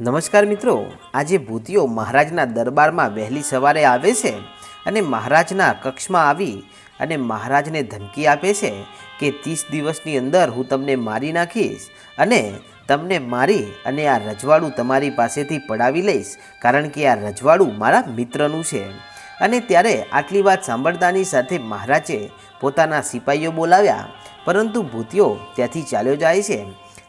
નમસ્કાર મિત્રો, આજે ભૂતિઓ મહારાજના દરબારમાં વહેલી સવારે આવે છે અને મહારાજના કક્ષમાં આવી અને મહારાજને ધમકી આપે છે કે ત્રીસ દિવસની અંદર હું તમને મારી નાખીશ અને તમને મારી અને આ રજવાડું તમારી પાસેથી પડાવી લઈશ, કારણ કે આ રજવાડું મારા મિત્રનું છે. અને ત્યારે આટલી વાત સાંભળતાની સાથે મહારાજે પોતાના સિપાહીઓ બોલાવ્યા, પરંતુ ભૂતિઓ ત્યાંથી ચાલ્યો જાય છે.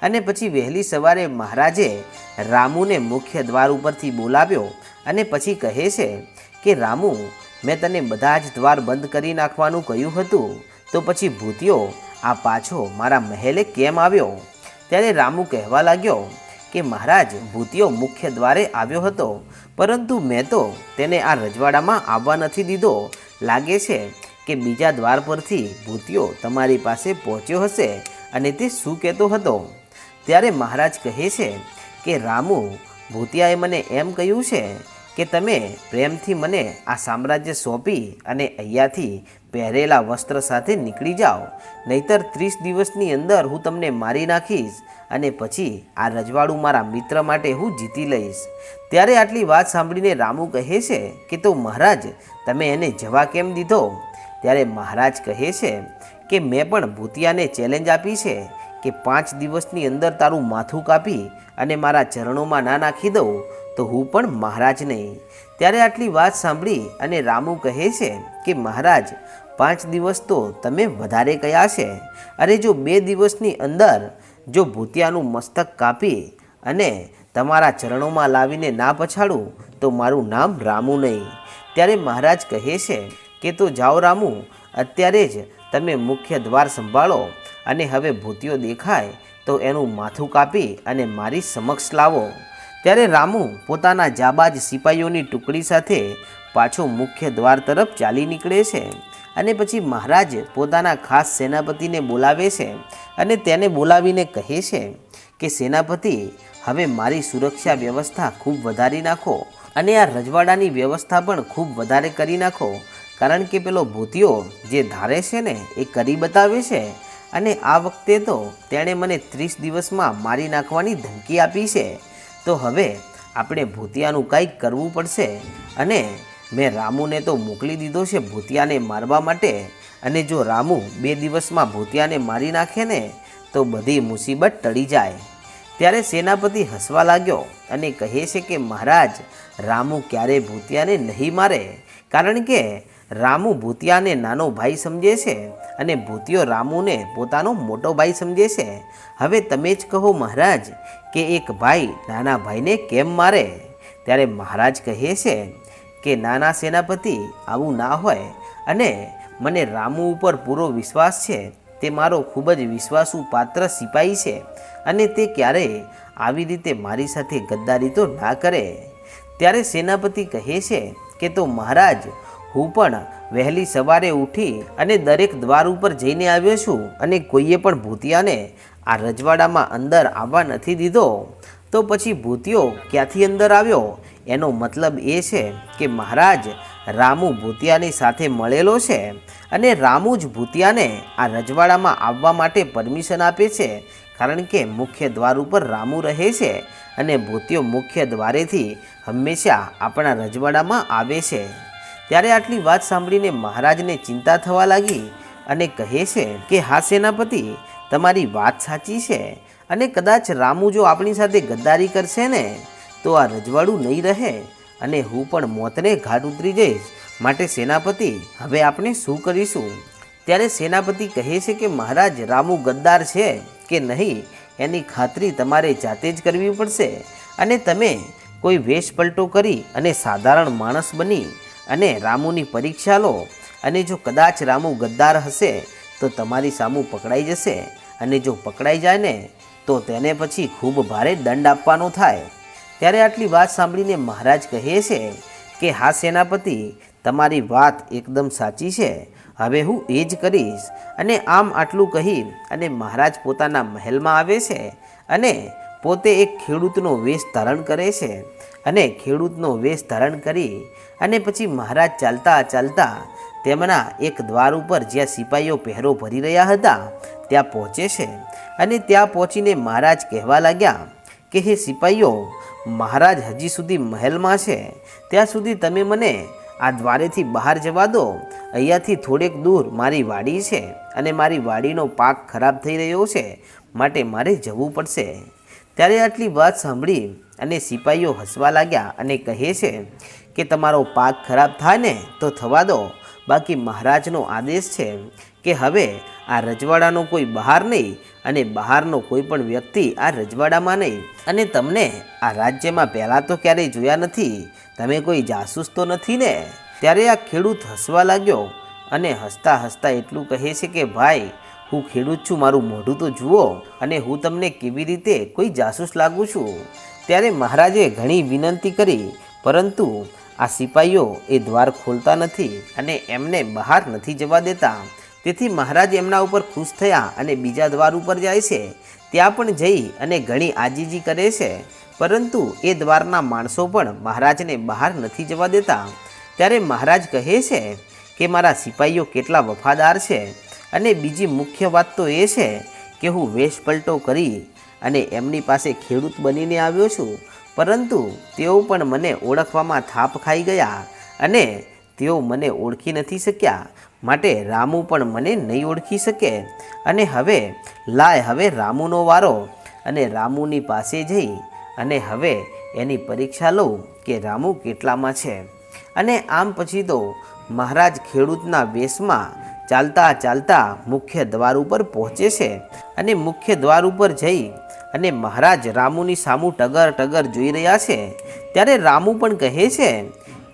અને પછી વહેલી સવારે મહારાજે રામુને મુખ્ય દ્વાર ઉપરથી બોલાવ્યો અને પછી કહે છે કે, રામુ, મેં તને બધા જ દ્વાર બંધ કરી નાખવાનું કહ્યું હતું. તો પછી ભૂતિયો આ પાછો મારા મહેલે કેમ આવ્યો? ત્યારે રામુ કહેવા લાગ્યો કે, મહારાજ ભૂતિયો મુખ્ય દ્વારે આવ્યો હતો. પરંતુ મેં તો તેને આ રજવાડામાં આવવા નથી દીધો. લાગે છે કે બીજા દ્વાર પરથી ભૂતિયો તમારી પાસે પહોંચ્યો હશે અને તે શું કહેતો હતો. ત્યારે મહારાજ કહે છે કે, રામુ, ભૂતિયાએ મને એમ કહ્યું છે કે, તમે પ્રેમથી મને આ સામ્રાજ્ય સોંપી અને અહીંયાથી પહેરેલા વસ્ત્ર સાથે નીકળી જાઓ. નહીતર ત્રીસ દિવસની અંદર હું તમને મારી નાખીશ અને પછી આ રજવાડું મારા મિત્ર માટે હું જીતી લઈશ. ત્યારે આટલી વાત સાંભળીને રામુ કહે છે કે, તો મહારાજ, તમે એને જવા કેમ દીધો? ત્યારે મહારાજ કહે છે કે, મેં પણ ભૂતિયાને ચેલેન્જ આપી છે કે પાંચ દિવસની અંદર તારું માથું કાપી અને મારા ચરણોમાં ના નાખી દઉં, તો હું પણ મહારાજ નહીં. ત્યારે આટલી વાત સાંભળી અને રામુ કહે છે કે, મહારાજ, પાંચ દિવસ તો તમે વધારે કયા છે? અરે જો બે દિવસની અંદર જો ભૂતિયાનું મસ્તક કાપી અને તમારા ચરણોમાં લાવીને ના પછાડું, તો મારું નામ રામુ નહીં. ત્યારે મહારાજ કહે છે કે, તો જાઓ રામુ, અત્યારે જ તમે મુખ્ય દ્વાર સંભાળો અને હવે ભૂતિયો દેખાય તો એનું માથું કાપી અને મારી સમક્ષ લાવો. ત્યારે રામુ પોતાના જાબાજ સિપાહીઓની ટુકડી સાથે પાછો મુખ્ય દ્વાર તરફ ચાલી નીકળે છે અને પછી મહારાજ પોતાના ખાસ સેનાપતિને બોલાવે છે અને તેને બોલાવીને કહે છે કે, સેનાપતિ, હવે મારી સુરક્ષા વ્યવસ્થા ખૂબ વધારી નાખો અને આ રજવાડાની વ્યવસ્થા પણ ખૂબ વધારે કરી નાખો. કારણ કે પેલો ભૂતિયો જે ધારે છે ને, એ કરી બતાવે છે અને આ વખતે તો તેણે મને ત્રીસ દિવસમાં મારી નાખવાની ધમકી આપી છે. તો હવે આપણે ભૂતિયાનું કંઈક કરવું પડશે અને મેં રામુને તો મોકલી દીધો છે ભૂતિયાને મારવા માટે. અને જો રામુ બે દિવસમાં ભૂતિયાને મારી નાખે ને, તો બધી મુસીબત ટળી જાય. ત્યારે સેનાપતિ હસવા લાગ્યો અને કહે છે કે મહારાજ, રામુ ક્યારે ભૂતિયાને નહીં મારે. કારણ કે રામુ ભૂતિયાને નાનો ભાઈ સમજે છે અને ભૂતિયો રામુને પોતાનો મોટો ભાઈ સમજે છે. હવે તમે જ કહો મહારાજ કે એક ભાઈ નાના ભાઈને કેમ મારે? ત્યારે મહારાજ કહે છે કે નાના સેનાપતિ આવું ના હોય અને મને રામુ ઉપર પૂરો વિશ્વાસ છે. તે મારો ખૂબ જ વિશ્વાસુ પાત્ર સિપાહી છે અને તે ક્યારેય આવી રીતે મારી સાથે ગદ્દારી તો ના કરે. ત્યારે સેનાપતિ કહે છે કે તો મહારાજ હું પણ વહેલી સવારે ઉઠી અને દરેક દ્વાર ઉપર જઈને આવ્યો છું અને કોઈએ પણ ભૂતિયાને આ રજવાડામાં અંદર આવવા નથી દીધો, તો પછી ભૂતિયો ક્યાંથી અંદર આવ્યો? એનો મતલબ એ છે કે મહારાજ, રામુ ભૂતિયાની સાથે મળેલો છે અને રામુ જ ભૂતિયાને આ રજવાડામાં આવવા માટે પરમિશન આપે છે, કારણ કે મુખ્ય દ્વાર ઉપર રામુ રહે છે અને ભૂતિયો મુખ્ય દ્વારેથી હંમેશા આપણા રજવાડામાં આવે છે. ત્યારે આટલી વાત સાંભળીને મહારાજને ચિંતા થવા લાગી અને કહે છે કે, હા, સેનાપતિ, તમારી વાત સાચી છે અને કદાચ રામુ જો આપણી સાથે ગદ્દારી કરશે ને, તો આ રજવાડું નહીં રહે અને હું પણ મોતને ઘાટ ઉતરી જઈશ. માટે સેનાપતિ, હવે આપણે શું કરીશું? ત્યારે સેનાપતિ કહે છે કે, મહારાજ, રામુ ગદ્દાર છે કે નહીં, એની ખાતરી તમારે જાતે જ કરવી પડશે અને તમે કોઈ વેશ પલટો કરી અને સાધારણ માણસ બની અને રામુની પરીક્ષા લો. અને જો કદાચ રામુ ગદ્દાર હશે, તો તમારી સામું પકડાઈ જશે. અને જો પકડાઈ જાય ને, તો તેને પછી ખૂબ ભારે દંડ આપવાનો થાય. ત્યારે આટલી વાત સાંભળીને મહારાજ કહે છે કે, હા, સેનાપતિ, તમારી વાત એકદમ સાચી છે. હવે હું એ જ કરીશ. અને આમ આટલું કહી અને મહારાજ પોતાના મહેલમાં આવે છે. અને પોતે એક ખેડૂતનો વેશ ધારણ કરે છે અને ખેડૂતનો વેશ ધારણ કરી અને પછી મહારાજ ચાલતા ચાલતા તેમના એક દ્વાર ઉપર જ્યાં સિપાહીઓ પહેરો ભરી રહ્યા હતા, ત્યાં પહોંચે છે. અને ત્યાં પહોંચીને મહારાજ કહેવા લાગ્યા કે, હે સિપાહીઓ મહારાજ હજી સુધી મહેલમાં છે. ત્યાં સુધી તમે મને આ દ્વારેથી બહાર જવા દો. અહીંયાથી થોડેક દૂર મારી વાડી છે અને મારી વાડીનો પાક ખરાબ થઈ રહ્યો છે, માટે મારે જવું પડશે. ત્યારે આટલી વાત સાંભળી અને સિપાહીઓ હસવા લાગ્યા અને કહે છે કે તમારો પાક ખરાબ થાય ને તો થવા દો. બાકી મહારાજનો આદેશ છે કે હવે આ રજવાડાનો કોઈ બહાર નહીં અને બહારનો કોઈ પણ વ્યક્તિ આ રજવાડામાં નહીં. અને તમને આ રાજ્યમાં પહેલાં તો ક્યારેય જોયા નથી. તમે કોઈ જાસૂસ તો નથી ને? ત્યારે આ ખેડૂત હસવા લાગ્યો અને હસતા હસતા એટલું કહે છે કે, ભાઈ હું ખેડૂત છું, મારું મોઢું તો જુઓ અને હું તમને કેવી રીતે કોઈ જાસૂસ લાગુ છું? ત્યારે મહારાજે ઘણી વિનંતી કરી, પરંતુ આ સિપાહીઓ એ દ્વાર ખોલતા નથી અને એમને બહાર નથી જવા દેતા. તેથી મહારાજ એમના ઉપર ખુશ થયા અને બીજા દ્વાર ઉપર જાય છે. ત્યાં પણ જઈ અને ઘણી આજીજી કરે છે. પરંતુ એ દ્વારના માણસો પણ મહારાજને બહાર નથી જવા દેતા. ત્યારે મહારાજ કહે છે કે, મારા સિપાહીઓ કેટલા વફાદાર છે. અને બીજી મુખ્ય વાત તો એ છે કે હું વેશ પલટો કરી અને એમની પાસે ખેડૂત બનીને આવ્યો છું. પરંતુ તેઓ પણ મને ઓળખવામાં થાપ ખાઈ ગયા અને તેઓ મને ઓળખી નથી શક્યા. માટે રામુ પણ મને નહીં ઓળખી શકે. અને હવે લાય, હવે રામુનો વારો અને રામુની પાસે જઈ અને હવે એની પરીક્ષા લઉં કે રામુ કેટલામાં છે. અને આમ પછી તો મહારાજ ખેડૂતના વેશમાં ચાલતા ચાલતા મુખ્ય દ્વાર ઉપર પહોંચે છે અને મુખ્ય દ્વાર ઉપર જઈ અને મહારાજ રામુની સામું ટગર ટગર જોઈ રહ્યા છે. ત્યારે રામુ પણ કહે છે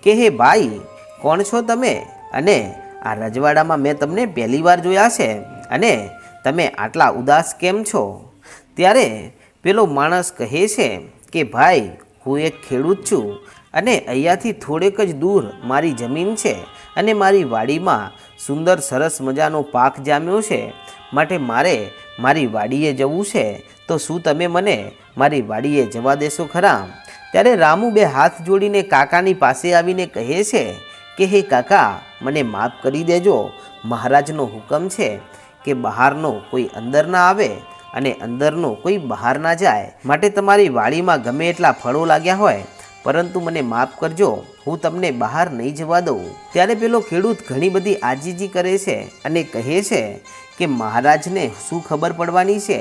કે, હે ભાઈ, કોણ છો તમે? અને આ રજવાડામાં મેં તમને પહેલી વાર જોયા છે. અને તમે આટલા ઉદાસ કેમ છો? ત્યારે પેલો માણસ કહે છે કે, ભાઈ હું એક ખેડૂત છું અને અહીંયાથી થોડેક જ દૂર મારી જમીન છે અને મારી વાડીમાં સુંદર સરસ મજાનો પાક જામ્યો છે. માટે મારે મારી વાડીએ જવું છે. તો શું તમે મને મારી વાડીએ જવા દેશો ખરા? ત્યારે રામુ બે હાથ જોડીને કાકાની પાસે આવીને કહે છે કે, હે કાકા, મને માફ કરી દેજો. મહારાજનો હુકમ છે કે બહારનો કોઈ અંદર ના આવે અને અંદરનો કોઈ બહાર ના જાય. માટે તમારી વાડીમાં ગમે એટલા ફળો લાગ્યા હોય, પરંતુ મને માફ કરજો, હું તમને બહાર નહીં જવા દઉં. ત્યારે પેલો ખેડૂત ઘણી બધી આજીજી કરે છે અને કહે છે કે, મહારાજને શું ખબર પડવાની છે?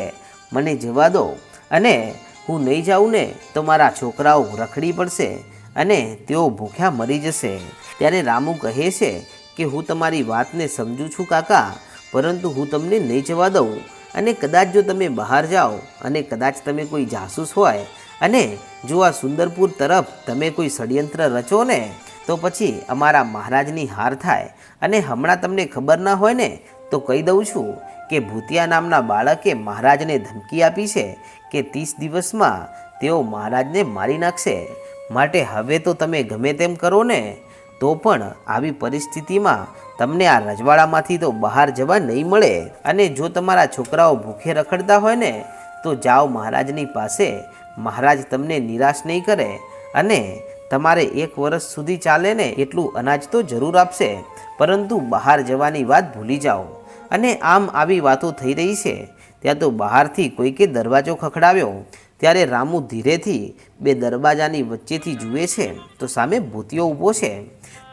મને જવા દો. અને હું નહીં જાઉં ને, તો મારા છોકરાઓ રખડી પડશે અને તેઓ ભૂખ્યા મરી જશે. ત્યારે રામુ કહે છે કે, હું તમારી વાતને સમજું છું કાકા, પરંતુ હું તમને નહીં જવા દઉં. અને કદાચ જો તમે બહાર જાઓ અને કદાચ તમે કોઈ જાસૂસ હોય અને જો આ સુંદરપુર તરફ તમે કોઈ ષડયંત્ર રચો ને, તો પછી અમારા મહારાજની હાર થાય. અને હમણાં તમને ખબર ના હોય ને, તો કહી દઉં છું કે ભૂતિયા નામના બાળકે મહારાજને ધમકી આપી છે કે ત્રીસ દિવસમાં તેઓ મહારાજને મારી નાખશે. માટે હવે તો તમે ગમે તેમ કરો ને તો પણ આવી પરિસ્થિતિમાં તમને આ રજવાડામાંથી તો બહાર જવા નહીં મળે. અને જો તમારા છોકરાઓ ભૂખે રખડતા હોય ને, તો જાઓ મહારાજની પાસે. મહારાજ તમને નિરાશ નહીં કરે. અને તમારે એક વર્ષ સુધી ચાલે ને, એટલું અનાજ તો જરૂર આપશે. પરંતુ બહાર જવાની વાત ભૂલી જાઓ. અને આમ આવી વાતો થઈ રહી છે. ત્યાં તો બહારથી કોઈકે દરવાજો ખખડાવ્યો. ત્યારે રામુ ધીરેથી બે દરવાજાની વચ્ચેથી જુએ છે તો સામે ભૂતિયો ઊભો છે.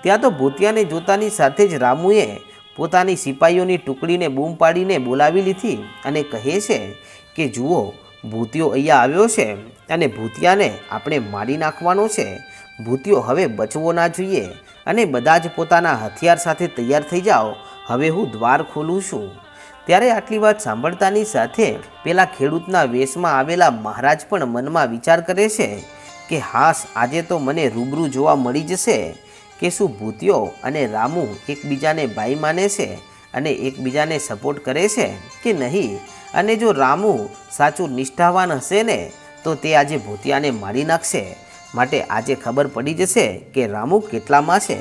ત્યાં તો ભૂતિયાને જોતાની સાથે જ રામુએ પોતાની સિપાહીઓની ટુકડીને બૂમ પાડીને બોલાવી લીધી અને કહે છે કે, જુઓ, ભૂતિયો અહીંયા આવ્યો છે અને ભૂતિયાને આપણે મારી નાખવાનો છે. ભૂતિયો હવે બચવો ના જોઈએ અને બધા જ પોતાના હથિયાર સાથે તૈયાર થઈ જાઓ. હવે હું દ્વાર ખોલું છું. ત્યારે આટલી વાત સાંભળતાની સાથે પેલા ખેડૂતના વેશમાં આવેલા મહારાજ પણ મનમાં વિચાર કરે છે કે હાસ, આજે તો મને રૂબરૂ જોવા મળી જશે કે શું ભૂતિયો અને રામુ એકબીજાને ભાઈ માને છે અને એકબીજાને સપોર્ટ કરે છે કે નહીં? અને જો રામુ સાચું નિષ્ઠાવાન હશે ને, તો તે આજે ભૂતિયાને મારી નાખશે. માટે આજે ખબર પડી જશે કે રામુ કેટલામાં છે.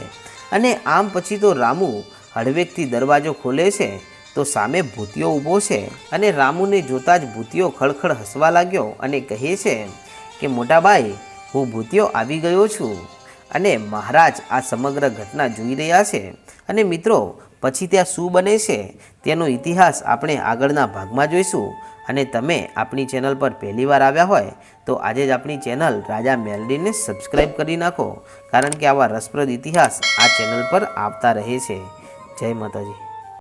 અને આમ પછી તો રામુ હળવેકથી દરવાજો ખોલે છે તો સામે ભૂતિયો ઊભો છે અને રામુને જોતાં જ ભૂતિયો ખળખળ હસવા લાગ્યો અને કહે છે કે મોટાભાઈ હું ભૂતિયો આવી ગયો છું અને મહારાજ આ સમગ્ર ઘટના જોઈ રહ્યા છે અને મિત્રો, પછી ત્યાં શું બને છે તેનો ઇતિહાસ આપણે આગળના ભાગમાં જોઈશું અને તમે આપણી ચેનલ પર પહેલીવાર આવ્યા હોય તો આજે જ આપણી ચેનલ રાજા મેલડીને સબસ્ક્રાઈબ કરી નાખો કારણ કે આવા રસપ્રદ ઇતિહાસ આ ચેનલ પર આવતા રહે છે. જય માતાજી.